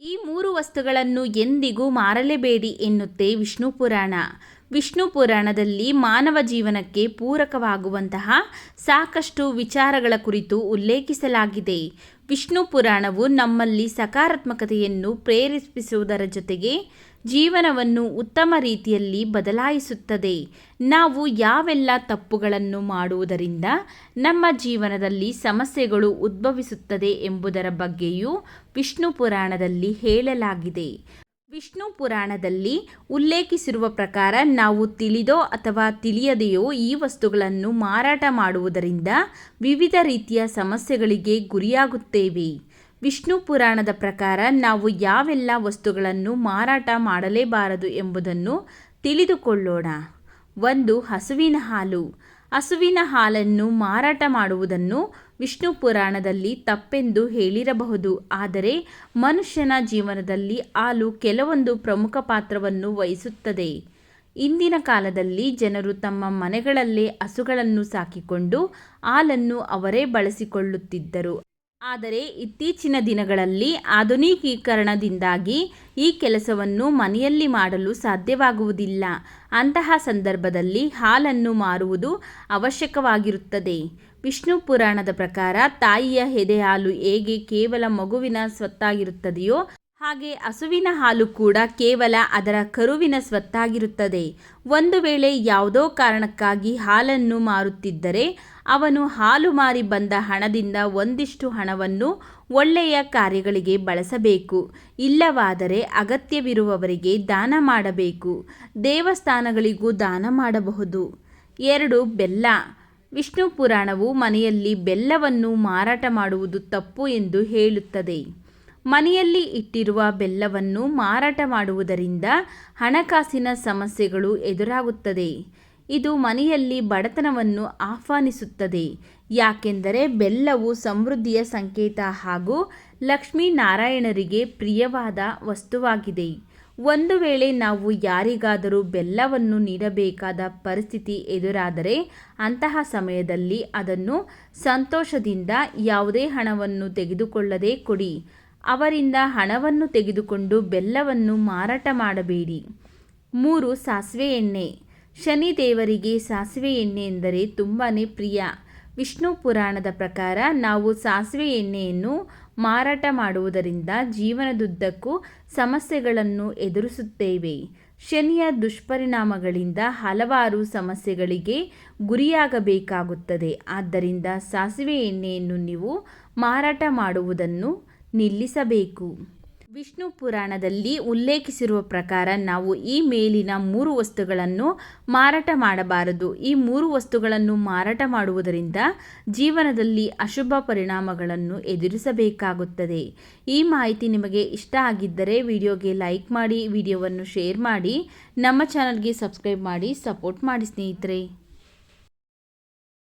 ಈ ಮೂರು ವಸ್ತುಗಳನ್ನು ಎಂದಿಗೂ ಮಾರಲೇಬೇಡಿ ಎನ್ನುತ್ತೆ ವಿಷ್ಣು ಪುರಾಣ. ವಿಷ್ಣು ಪುರಾಣದಲ್ಲಿ ಮಾನವ ಜೀವನಕ್ಕೆ ಪೂರಕವಾಗುವಂತಹ ಸಾಕಷ್ಟು ವಿಚಾರಗಳ ಕುರಿತು ಉಲ್ಲೇಖಿಸಲಾಗಿದೆ. ವಿಷ್ಣು ಪುರಾಣವು ನಮ್ಮಲ್ಲಿ ಸಕಾರಾತ್ಮಕತೆಯನ್ನು ಪ್ರೇರೇಪಿಸುವುದರ ಜೊತೆಗೆ ಜೀವನವನ್ನು ಉತ್ತಮ ರೀತಿಯಲ್ಲಿ ಬದಲಾಯಿಸುತ್ತದೆ. ನಾವು ಯಾವೆಲ್ಲ ತಪ್ಪುಗಳನ್ನು ಮಾಡುವುದರಿಂದ ನಮ್ಮ ಜೀವನದಲ್ಲಿ ಸಮಸ್ಯೆಗಳು ಉದ್ಭವಿಸುತ್ತದೆ ಎಂಬುದರ ಬಗ್ಗೆಯೂ ವಿಷ್ಣು ಪುರಾಣದಲ್ಲಿ ಹೇಳಲಾಗಿದೆ. ವಿಷ್ಣು ಪುರಾಣದಲ್ಲಿ ಉಲ್ಲೇಖಿಸಿರುವ ಪ್ರಕಾರ ನಾವು ತಿಳಿದೋ ಅಥವಾ ತಿಳಿಯದೆಯೋ ಈ ವಸ್ತುಗಳನ್ನು ಮಾರಾಟ ಮಾಡುವುದರಿಂದ ವಿವಿಧ ರೀತಿಯ ಸಮಸ್ಯೆಗಳಿಗೆ ಗುರಿಯಾಗುತ್ತೇವೆ. ವಿಷ್ಣು ಪುರಾಣದ ಪ್ರಕಾರ ನಾವು ಯಾವೆಲ್ಲ ವಸ್ತುಗಳನ್ನು ಮಾರಾಟ ಮಾಡಲೇಬಾರದು ಎಂಬುದನ್ನು ತಿಳಿದುಕೊಳ್ಳೋಣ. ಒಂದು, ಹಸುವಿನ ಹಾಲು. ಹಸುವಿನ ಹಾಲನ್ನು ಮಾರಾಟ ಮಾಡುವುದನ್ನು ವಿಷ್ಣು ಪುರಾಣದಲ್ಲಿ ತಪ್ಪೆಂದು ಹೇಳಿರಬಹುದು. ಆದರೆ, ಮನುಷ್ಯನ ಜೀವನದಲ್ಲಿ ಹಾಲು ಕೆಲವೊಂದು ಪ್ರಮುಖ ಪಾತ್ರವನ್ನು ವಹಿಸುತ್ತದೆ. ಇಂದಿನ ಕಾಲದಲ್ಲಿ ಜನರು ತಮ್ಮ ಮನೆಗಳಲ್ಲೇ ಹಸುಗಳನ್ನು ಸಾಕಿಕೊಂಡು ಹಾಲನ್ನು ಅವರೇ ಬಳಸಿಕೊಳ್ಳುತ್ತಿದ್ದರು. ಆದರೆ ಇತ್ತೀಚಿನ ದಿನಗಳಲ್ಲಿ ಆಧುನಿಕೀಕರಣದಿಂದಾಗಿ ಈ ಕೆಲಸವನ್ನು ಮನೆಯಲ್ಲಿ ಮಾಡಲು ಸಾಧ್ಯವಾಗುವುದಿಲ್ಲ. ಅಂತಹ ಸಂದರ್ಭದಲ್ಲಿ ಹಾಲನ್ನು ಮಾರುವುದು ಅವಶ್ಯಕವಾಗಿರುತ್ತದೆ. ವಿಷ್ಣು ಪುರಾಣದ ಪ್ರಕಾರ ತಾಯಿಯ ಎದೆ ಹಾಲು ಹೇಗೆ ಕೇವಲ ಮಗುವಿನ ಸ್ವತ್ತಾಗಿರುತ್ತದೆಯೋ ಹಾಗೆ ಹಸುವಿನ ಹಾಲು ಕೂಡ ಕೇವಲ ಅದರ ಕರುವಿನ ಸ್ವತ್ತಾಗಿರುತ್ತದೆ. ಒಂದು ವೇಳೆ ಯಾವುದೋ ಕಾರಣಕ್ಕಾಗಿ ಹಾಲನ್ನು ಮಾರುತ್ತಿದ್ದರೆ ಅವನು ಹಾಲು ಮಾರಿ ಬಂದ ಹಣದಿಂದ ಒಂದಿಷ್ಟು ಹಣವನ್ನು ಒಳ್ಳೆಯ ಕಾರ್ಯಗಳಿಗೆ ಬಳಸಬೇಕು. ಇಲ್ಲವಾದರೆ ಅಗತ್ಯವಿರುವವರಿಗೆ ದಾನ ಮಾಡಬೇಕು. ದೇವಸ್ಥಾನಗಳಿಗೂ ದಾನ ಮಾಡಬಹುದು. ಎರಡು, ಬೆಲ್ಲ. ವಿಷ್ಣು ಪುರಾಣವು ಮನೆಯಲ್ಲಿ ಬೆಲ್ಲವನ್ನು ಮಾರಾಟ ಮಾಡುವುದು ತಪ್ಪು ಎಂದು ಹೇಳುತ್ತದೆ. ಮನೆಯಲ್ಲಿ ಇಟ್ಟಿರುವ ಬೆಲ್ಲವನ್ನು ಮಾರಾಟ ಮಾಡುವುದರಿಂದ ಹಣಕಾಸಿನ ಸಮಸ್ಯೆಗಳು ಎದುರಾಗುತ್ತದೆ. ಇದು ಮನೆಯಲ್ಲಿ ಬಡತನವನ್ನು ಆಹ್ವಾನಿಸುತ್ತದೆ. ಯಾಕೆಂದರೆ ಬೆಲ್ಲವು ಸಮೃದ್ಧಿಯ ಸಂಕೇತ ಹಾಗೂ ಲಕ್ಷ್ಮೀನಾರಾಯಣರಿಗೆ ಪ್ರಿಯವಾದ ವಸ್ತುವಾಗಿದೆ. ಒಂದು ವೇಳೆ ನಾವು ಯಾರಿಗಾದರೂ ಬೆಲ್ಲವನ್ನು ನೀಡಬೇಕಾದ ಪರಿಸ್ಥಿತಿ ಎದುರಾದರೆ ಅಂತಹ ಸಮಯದಲ್ಲಿ ಅದನ್ನು ಸಂತೋಷದಿಂದ ಯಾವುದೇ ಹಣವನ್ನು ತೆಗೆದುಕೊಳ್ಳದೆ ಕೊಡಿ. ಅವರಿಂದ ಹಣವನ್ನು ತೆಗೆದುಕೊಂಡು ಬೆಲ್ಲವನ್ನು ಮಾರಾಟ ಮಾಡಬೇಡಿ. ಮೂರು, ಸಾಸಿವೆ ಎಣ್ಣೆ. ಶನಿ ದೇವರಿಗೆ ಸಾಸಿವೆ ಎಣ್ಣೆ ಎಂದರೆ ತುಂಬಾ ಪ್ರಿಯ. ವಿಷ್ಣು ಪುರಾಣದ ಪ್ರಕಾರ ನಾವು ಸಾಸಿವೆ ಎಣ್ಣೆಯನ್ನು ಮಾರಾಟ ಮಾಡುವುದರಿಂದ ಜೀವನದುದ್ದಕ್ಕೂ ಸಮಸ್ಯೆಗಳನ್ನು ಎದುರಿಸುತ್ತೇವೆ. ಶನಿಯ ದುಷ್ಪರಿಣಾಮಗಳಿಂದ ಹಲವಾರು ಸಮಸ್ಯೆಗಳಿಗೆ ಗುರಿಯಾಗಬೇಕಾಗುತ್ತದೆ. ಆದ್ದರಿಂದ ಸಾಸಿವೆ ಎಣ್ಣೆಯನ್ನು ನೀವು ಮಾರಾಟ ಮಾಡುವುದನ್ನು ನಿಲ್ಲಿಸಬೇಕು. ವಿಷ್ಣು ಪುರಾಣದಲ್ಲಿ ಉಲ್ಲೇಖಿಸಿರುವ ಪ್ರಕಾರ ನಾವು ಈ ಮೇಲಿನ ಮೂರು ವಸ್ತುಗಳನ್ನು ಮಾರಾಟ ಮಾಡಬಾರದು. ಈ ಮೂರು ವಸ್ತುಗಳನ್ನು ಮಾರಾಟ ಮಾಡುವುದರಿಂದ ಜೀವನದಲ್ಲಿ ಅಶುಭ ಪರಿಣಾಮಗಳನ್ನು ಎದುರಿಸಬೇಕಾಗುತ್ತದೆ. ಈ ಮಾಹಿತಿ ನಿಮಗೆ ಇಷ್ಟ ಆಗಿದ್ದರೆ ವಿಡಿಯೋಗೆ ಲೈಕ್ ಮಾಡಿ, ವಿಡಿಯೋವನ್ನು ಶೇರ್ ಮಾಡಿ, ನಮ್ಮ ಚಾನಲ್ಗೆ ಸಬ್ಸ್ಕ್ರೈಬ್ ಮಾಡಿ, ಸಪೋರ್ಟ್ ಮಾಡಿ ಸ್ನೇಹಿತರೆ.